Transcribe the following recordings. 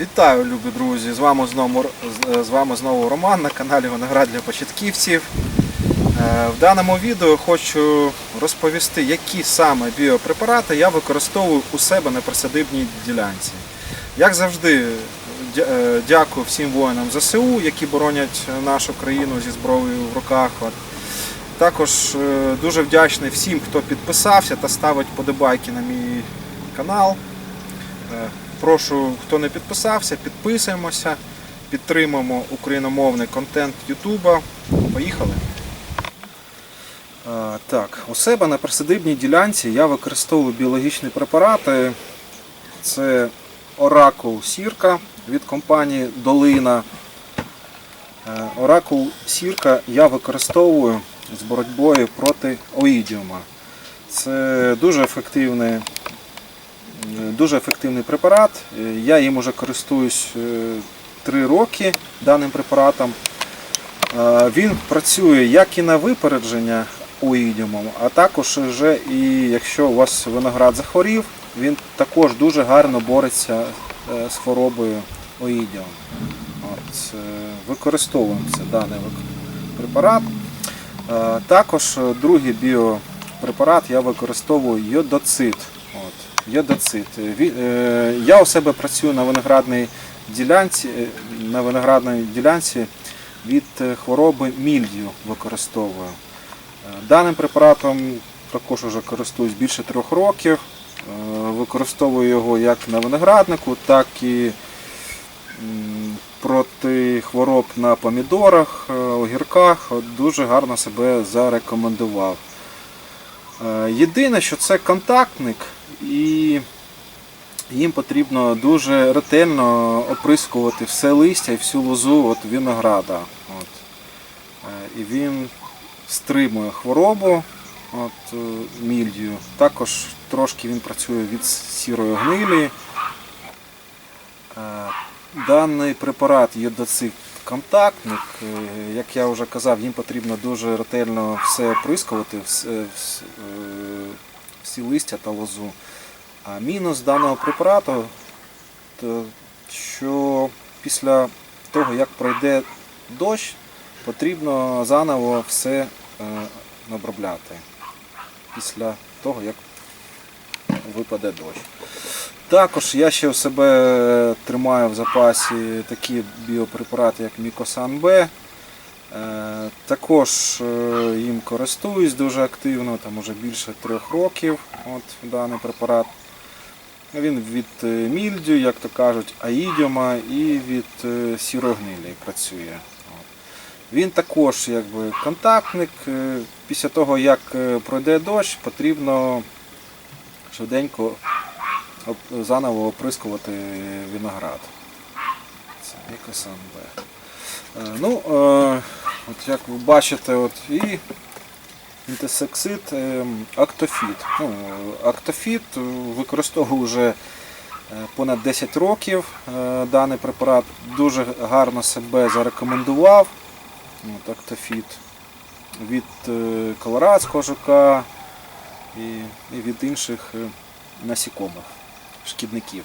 Вітаю, любі друзі! З вами знову, з- з вами знову Роман на каналі Виноград для початківців. Е, В даному відео хочу розповісти, які саме біопрепарати я використовую у себе на присадибній ділянці. Як завжди, е, дякую всім воїнам ЗСУ, які боронять нашу країну зі зброєю в руках. Також е, дуже вдячний всім, хто підписався та ставить подобайки на мій канал. Прошу, хто не підписався, підписуємося, підтримуємо україномовний контент Ютуба. Поїхали. Так, у себе на присадибній ділянці я використовую біологічні препарати. Це Оракул Сірка від компанії Долина. Е, Оракул Сірка я використовую з боротьбою проти оїдіума. Це дуже ефективний Дуже ефективний препарат. Е, Я їм уже користуюсь 3 роки даним препаратом. Е, Він працює як і на випередження оїдіумом, а також вже і якщо у вас виноград захворів, він також дуже гарно бореться е, з хворобою оїдіум. От, е, Використовуємо даний препарат. Е, Також е, другий біопрепарат я використовую йодоцит. Йодоцит. Е, Я у себе працюю на виноградній ділянці, е, на виноградній ділянці від е, хвороби мільдію використовую. Даним препаратом також вже користуюсь більше трьох років. Використовую його як на винограднику, так і проти хвороб на помідорах, огірках. Дуже гарно себе зарекомендував. Єдине, що це контактник, і їм потрібно дуже ретельно оприскувати все листя і всю лозу от винограда. От. Е, І він стримує хворобу от, е, мільдію. Також трошки він працює від сірої гнилі. Е, Даний препарат йодоцит контактник, як я вже казав, їм потрібно дуже ретельно все оприскувати, всі листя та лозу. А мінус даного препарату, то що після того, як пройде дощ, потрібно заново все е, обробляти. Після того, як випаде дощ. Також я ще у себе тримаю в запасі такі біопрепарати, як Мікосан Б. Е, Також е, їм користуюсь дуже активно, там уже більше трьох років от, даний препарат. Він від е, мільдю, як то кажуть, аїдіума і від е, сірогнилі працює. Він також якби, контактник. Е, Після того, як пройде дощ, потрібно швиденько заново оприскувати виноград. Це Мікосан Б. Е, Ну, от як ви бачите, от і інтесексид е, актофіт. Ну, актофіт використовую вже е, понад 10 років е, даний препарат. Дуже гарно себе зарекомендував. От, актофіт від колорадського жука і, від інших насікомих, шкідників.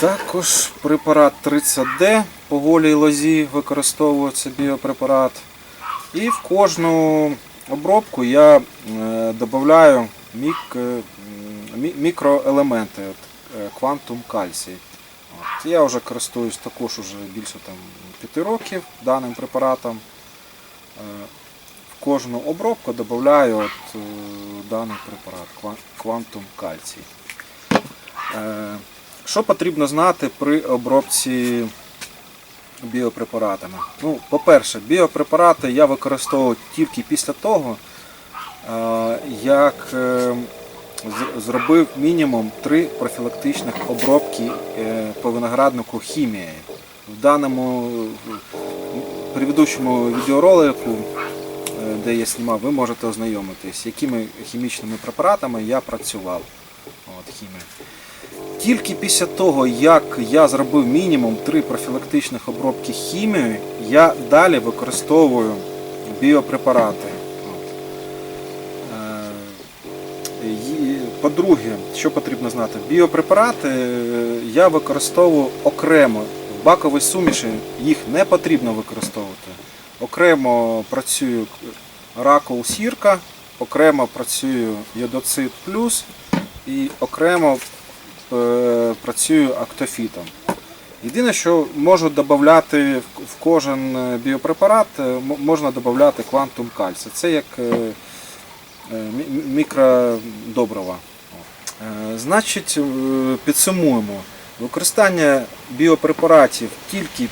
Також препарат 30D по голій лозі використовується біопрепарат. І в кожну обробку я е, додаю е, мікроелементи, е, квантум кальцій. Я вже користуюсь також уже більше там, 5 років даним препаратом. В кожну обробку додаю даний препарат квантум кальцій. Що потрібно знати при обробці біопрепаратами? Ну, по-перше, біопрепарати я використовую тільки після того, е, як е, зробив мінімум три профілактичних обробки е, по винограднику хімією. В даному предыдущому відеоролику, де я знімав, ви можете ознайомитись, якими хімічними препаратами я працював. От, хімія. Тільки після того, як я зробив мінімум три профілактичних обробки хімією, я далі використовую біопрепарати. Е, По-друге, що потрібно знати, біопрепарати е, я використовую окремо. В баковій суміші їх не потрібно використовувати. Окремо працюю ракул сірка, окремо працюю йодоцит плюс і окремо працюю актофітом. Єдине, що можу додати в кожен е, біопрепарат, е, можна додати квантум кальцію. Це як е, е, мікродобрива. Е, Значить, е, підсумуємо. Використання біопрепаратів тільки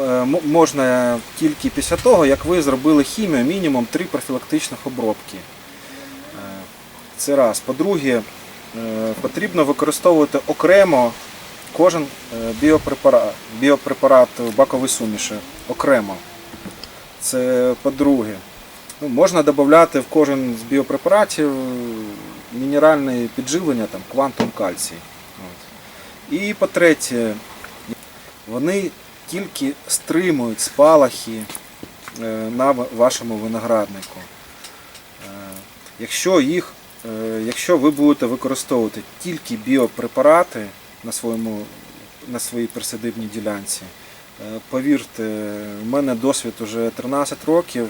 е, можна тільки після того, як ви зробили хімію мінімум 3 профілактичних обробки. Е, Це раз. По-друге, е, потрібно використовувати окремо кожен е, біопрепарат, біопрепарат в баковій суміші окремо. Це по-друге. Ну, можна додати в кожен з біопрепаратів мінеральне підживлення, там, квантум кальцій. І по-третє, вони тільки стримують спалахи е, на вашому винограднику. Е, Якщо, їх, е, якщо ви будете використовувати тільки біопрепарати на, своєму, на своїй присадибній ділянці, е, повірте, у мене досвід уже 13 років.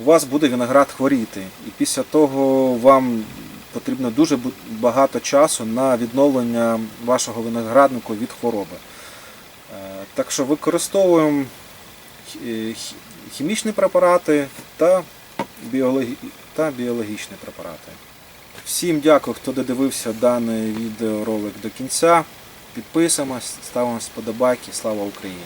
У вас буде виноград хворіти, і після того вам потрібно дуже багато часу на відновлення вашого винограднику від хвороби. Е, Так що використовуємо хі- хі- хімічні препарати та, біологі... та біологічні препарати. Всім дякую, хто додивився даний відеоролик до кінця. Підписуємось, ставимо сподобайки. Слава Україні!